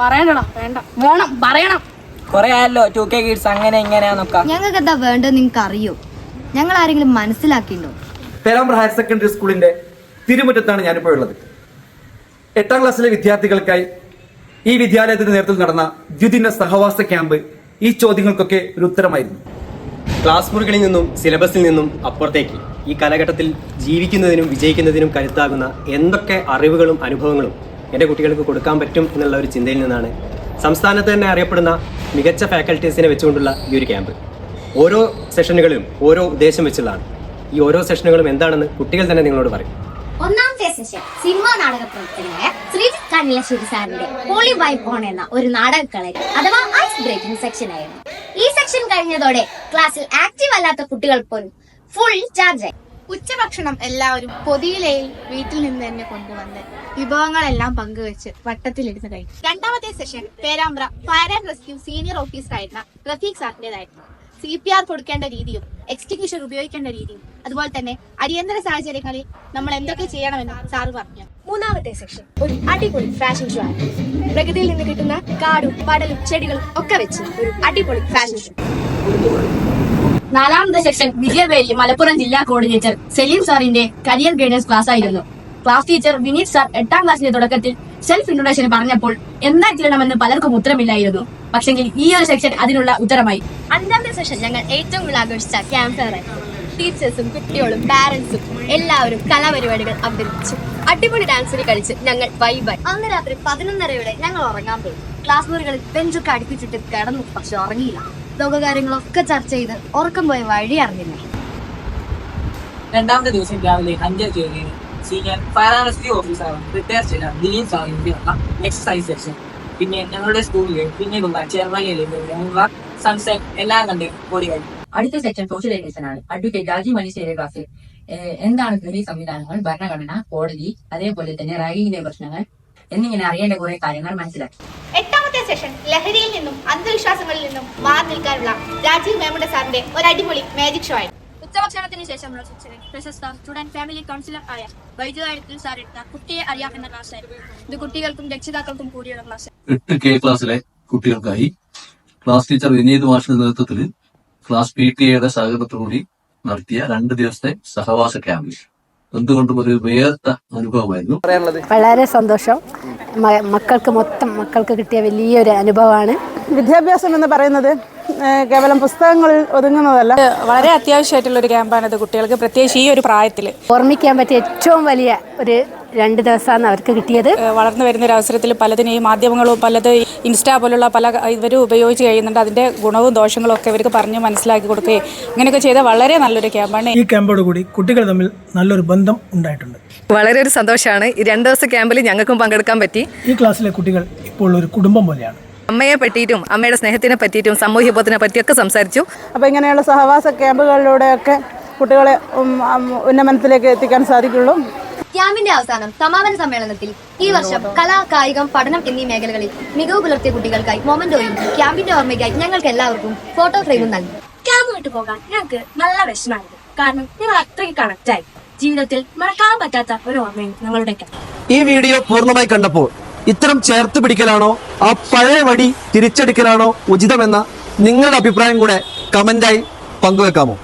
പറയണ്ടടാ വേണ്ട. വേണം പറയണം. കൊറേ ആയല്ലോ ടു കെ കിഡ്സ് അങ്ങനെ ഇങ്ങനെയാന്നൊക്കെ. ഞങ്ങൾക്ക് എന്താ വേണ്ടത് നിങ്ങൾക്ക് അറിയോ ഞങ്ങൾ ആരെങ്കിലും മനസ്സിലാക്കിണ്ടോ പേരാമ്പ്ര ഹയർ സെക്കൻഡറി സ്കൂളിന്റെ തിരുമുറ്റത്താണ് ഞാനിപ്പോൾ ഉള്ളത്. എട്ടാം ക്ലാസ്സിലെ വിദ്യാർത്ഥികൾക്കായി ഈ വിദ്യാലയത്തിന്റെ നേതൃത്വത്തിൽ നടന്ന ദ്വിദിന സഹവാസ ക്യാമ്പ് ഈ ചോദ്യങ്ങൾക്കൊക്കെ ഒരു ഉത്തരമായിരുന്നു. ക്ലാസ് മുറികളിൽ നിന്നും സിലബസിൽ നിന്നും അപ്പുറത്തേക്ക് ഈ കാലഘട്ടത്തിൽ ജീവിക്കുന്നതിനും വിജയിക്കുന്നതിനും കരുത്താകുന്ന എന്തൊക്കെ അറിവുകളും അനുഭവങ്ങളും എന്റെ കുട്ടികൾക്ക് കൊടുക്കാൻ പറ്റും എന്നുള്ള ഒരു ചിന്തയിൽ നിന്നാണ്. സംസ്ഥാനത്ത് തന്നെ അറിയപ്പെടുന്ന മികച്ച ഫാക്കൽറ്റീസിനെ വെച്ചുകൊണ്ടുള്ള ഈ ഒരു ക്യാമ്പ്. ഓരോ സെഷനുകളും ഓരോ ഉദ്ദേശം വെച്ചുള്ളതാണ്. ഈ ഓരോ സെഷനുകളും എന്താണെന്ന് കുട്ടികൾ തന്നെ നിങ്ങളോട് പറയും. ഒന്നാമത്തെ സെഷൻ സിനിമാ നാടക പ്രവർത്തകനായ ശ്രീജിത്ത് കണ്ണിലശ്ശേരി സാറിന്റെ ഹോളി വൈബ് ഓൺ എന്ന ഒരു നാടക നാടകക്കളരി അഥവാ ഐസ് ബ്രേക്കിംഗ് സെക്ഷൻ ആയിരുന്നു. ഈ സെക്ഷൻ കഴിഞ്ഞതോടെ ക്ലാസ്സിൽ ആക്റ്റീവ് അല്ലാത്ത കുട്ടികൾ പോലും ഫുൾ ചാർജ് ആയി. ഉച്ചഭക്ഷണം എല്ലാവരും പൊതിയിലയിൽ വീട്ടിൽ നിന്ന് തന്നെ കൊണ്ടുവന്ന് വിഭവങ്ങളെല്ലാം പങ്കുവെച്ച് വട്ടത്തിലിരുന്ന് കഴിക്കും. രണ്ടാമത്തെ session Perambra fire and rescue senior ഓഫീസറായിരുന്ന Rafeeq സാറിന്റേതായിരുന്നു. സി പി ആർ കൊടുക്കേണ്ട രീതിയും എക്സ്റ്റിങ്ഷൻ ഉപയോഗിക്കേണ്ട രീതിയും അതുപോലെ തന്നെ അടിയന്തര സാഹചര്യങ്ങളിൽ നമ്മൾ എന്തൊക്കെ ചെയ്യണമെന്ന് സാറ് പറഞ്ഞു. മൂന്നാമത്തെ സെക്ഷൻ ഒരു അടിപൊളി ഫാഷൻ ഷോ ആണ്. പ്രകൃതിയിൽ നിന്ന് കിട്ടുന്ന കാടും പടലും ചെടികളും ഒക്കെ വെച്ച് ഒരു അടിപൊളി ഫാഷൻ ഷോ നാലാമത്തെ സെക്ഷൻ വിജയവേലി മലപ്പുറം ജില്ലാ കോർഡിനേറ്റർ സലീം സാറിന്റെ കരിയർ ഗൈഡൻസ് ക്ലാസ് ആയിരുന്നു ക്ലാസ് ടീച്ചർ വിനീത് സാർ എട്ടാം ക്ലാസ്സിന്റെ തുടക്കത്തിൽ സെൽഫ് ഇൻട്രൊഡക്ഷൻ പറഞ്ഞപ്പോൾ എന്താ ചെയ്യണമെന്ന് പലർക്കും ഉത്തരമില്ലായിരുന്നു. പക്ഷെങ്കിൽ ഈ ഒരു സെക്ഷൻ അതിനുള്ള ഉത്തരമായി. അഞ്ചാമത്തെ സെഷൻ ഞങ്ങൾ ഏറ്റവും കൂടുതൽ ആഘോഷിച്ച ക്യാമ്പ് ടീച്ചേഴ്സും കുട്ടികളും പാരന്റ്സും എല്ലാവരും കലാപരിപാടികൾ അവതരിപ്പിച്ചു. അടിപൊളി ഡാൻസിന് കളിച്ച് ഞങ്ങൾ വൈബായി അന്ന് രാത്രി പതിനൊന്നരയോടെ ഞങ്ങൾ ഉറങ്ങാൻ പോയി. ക്ലാസ് മുറികളിൽ ബെഞ്ചൊക്കെ അടുപ്പിച്ചിട്ട് കിടന്നു പക്ഷെ ഉറങ്ങിയില്ല. ലോകകാര്യങ്ങളൊക്കെ ചർച്ച ചെയ്ത് ഉറക്കം പോയ വഴി അറിഞ്ഞില്ല. രണ്ടാമത്തെ ദിവസം രാവിലെ അഞ്ചര തീയതിയിൽ senior fire and officer retire ചെയ്ത ദിലീപ് സാറിനുള്ള എക്സസൈസ് സെക്ഷൻ പിന്നെ ഞങ്ങളുടെ സ്കൂളിലെ പിന്നീടുള്ള ചെറുവലിയിലുള്ള സൺസെറ്റ് എല്ലാം കണ്ട് ഓടി കഴിഞ്ഞു അടുത്ത സെക്ഷൻ സോഷ്യലൈസേഷൻ ആണ്. അഡ്വക്കേറ്റ് രാജീവ് മണി ഏഹ് എന്താണ് ഗൃഹി സംവിധാനങ്ങൾ ഭരണഘടന കോടതി അതേപോലെ തന്നെ റാഗിങ്ങിന്റെ പ്രശ്നങ്ങൾ എന്നിങ്ങനെ അറിയേണ്ട കുറെ കാര്യങ്ങൾ മനസ്സിലാക്കി. എട്ടാമത്തെ സെഷൻ ലഹരിയിൽ നിന്നും അന്ധവിശ്വാസങ്ങളിൽ നിന്നും മാറി നിൽക്കാനുള്ള രാജീവ് മേമുടെ സാറിന്റെ ഒരു അടിപൊളി മാജിക് ഷോ ആയിരുന്നു. ഉച്ചഭക്ഷണത്തിന് ശേഷം പ്രശസ്ത സ്റ്റുഡന്റ് ഫാമിലി കൗൺസിലർ ആയ വൈദ്യുതായത്തിൽ സാർ എടുത്ത കുട്ടിയെ അറിയാം എന്ന ക്ലാസ് ആയിരുന്നു. ഇത് കുട്ടികൾക്കും രക്ഷിതാക്കൾക്കും കൂടിയുള്ള ക്ലാസ് എട്ട് കെ ക്ലാസ്സിലെ കുട്ടികൾക്കായി ക്ലാസ് ടീച്ചർ വിനീത് മാഷിന്റെ നേതൃത്വത്തിൽ ക്ലാസ് പി ടി എയുടെ സഹകരണത്തോടുകൂടി നടത്തിയ രണ്ട് ദിവസത്തെ സഹവാസ ക്യാമ്പിൽ. എന്തുകൊണ്ടും ഒരു വേർത്ത അനുഭവമായിരുന്നു. വളരെ സന്തോഷം. മക്കൾക്ക് മൊത്തം മക്കൾക്ക് കിട്ടിയ വലിയൊരു അനുഭവമാണ്. വിദ്യാഭ്യാസം എന്ന് പറയുന്നത് കേവലം പുസ്തകങ്ങളിൽ ഒതുങ്ങുന്നതല്ല. വളരെ അത്യാവശ്യമായിട്ടുള്ള ഒരു ക്യാമ്പാണിത് കുട്ടികൾക്ക് പ്രത്യേകിച്ച് ഈ ഒരു പ്രായത്തിൽ ഓർമ്മിക്കാൻ പറ്റിയ ഏറ്റവും വലിയ ഒരു രണ്ട് ദിവസമാണ് അവർക്ക് കിട്ടിയത്. വളർന്നു വരുന്ന ഒരു അവസരത്തിൽ പലതിനും ഈ മാധ്യമങ്ങളും പലത് ഇൻസ്റ്റാ പോലുള്ള പല ഇവർ ഉപയോഗിച്ച് കഴിയുന്നുണ്ട്. അതിന്റെ ഗുണവും ദോഷങ്ങളും ഒക്കെ ഇവർക്ക് പറഞ്ഞ് മനസ്സിലാക്കി കൊടുക്കുകയും ഇങ്ങനെയൊക്കെ ചെയ്ത വളരെ നല്ലൊരു ക്യാമ്പാണ്. ഈ ക്യാമ്പോട് കൂടി കുട്ടികൾ തമ്മിൽ നല്ലൊരു ബന്ധം ഉണ്ടായിട്ടുണ്ട്. വളരെ ഒരു സന്തോഷമാണ്. ഈ രണ്ട് ദിവസം ക്യാമ്പിൽ ഞങ്ങൾക്കും പങ്കെടുക്കാൻ പറ്റി. ഈ ക്ലാസ്സിലെ കുട്ടികൾ ഇപ്പോൾ ഒരു കുടുംബം പോലെയാണ്. അമ്മയെ പറ്റിയിട്ടും അമ്മയുടെ സ്നേഹത്തിനെ പറ്റിയിട്ടും സാമൂഹ്യ ബോധത്തിനെ പറ്റിയൊക്കെ സംസാരിച്ചു. അപ്പോൾ ഇങ്ങനെയുള്ള സഹവാസ ക്യാമ്പുകളിലൂടെയൊക്കെ കുട്ടികളെ ഉന്നമനത്തിലേക്ക് എത്തിക്കാൻ സാധിക്കുള്ളൂ. ക്യാമ്പിന്റെ അവസാനം സമാപന സമ്മേളനത്തിൽ ഈ വർഷം കലാ കായികം പഠനം എന്നീ മേഖലകളിൽ മികവ് പുലർത്തിയ കുട്ടികൾക്കായി മൊമന്റോയും ക്യാമ്പിന്റെ ഓർമ്മയ്ക്കായി ഞങ്ങൾക്ക് എല്ലാവർക്കും ഫോട്ടോ ഫ്രെയിമും നൽകി. ക്യാമ്പ് വിട്ടു പോകാൻ ഞങ്ങൾക്ക് നല്ല വിഷമായിരുന്നു കാരണം ഞങ്ങൾ അത്രയ്ക്ക് ആയി. ജീവിതത്തിൽ മറക്കാൻ പറ്റാത്ത ഒരു ഓർമ്മയും ഞങ്ങളുടെ ഈ വീഡിയോ പൂർണമായി കണ്ടപ്പോൾ ഇത്തരം ചേർത്ത് പിടിക്കലാണോ ആ പഴയ വടി തിരിച്ചെടുക്കലാണോ ഉചിതമെന്ന നിങ്ങളുടെ അഭിപ്രായം കൂടെ കമന്റായി പങ്കുവെക്കാമോ?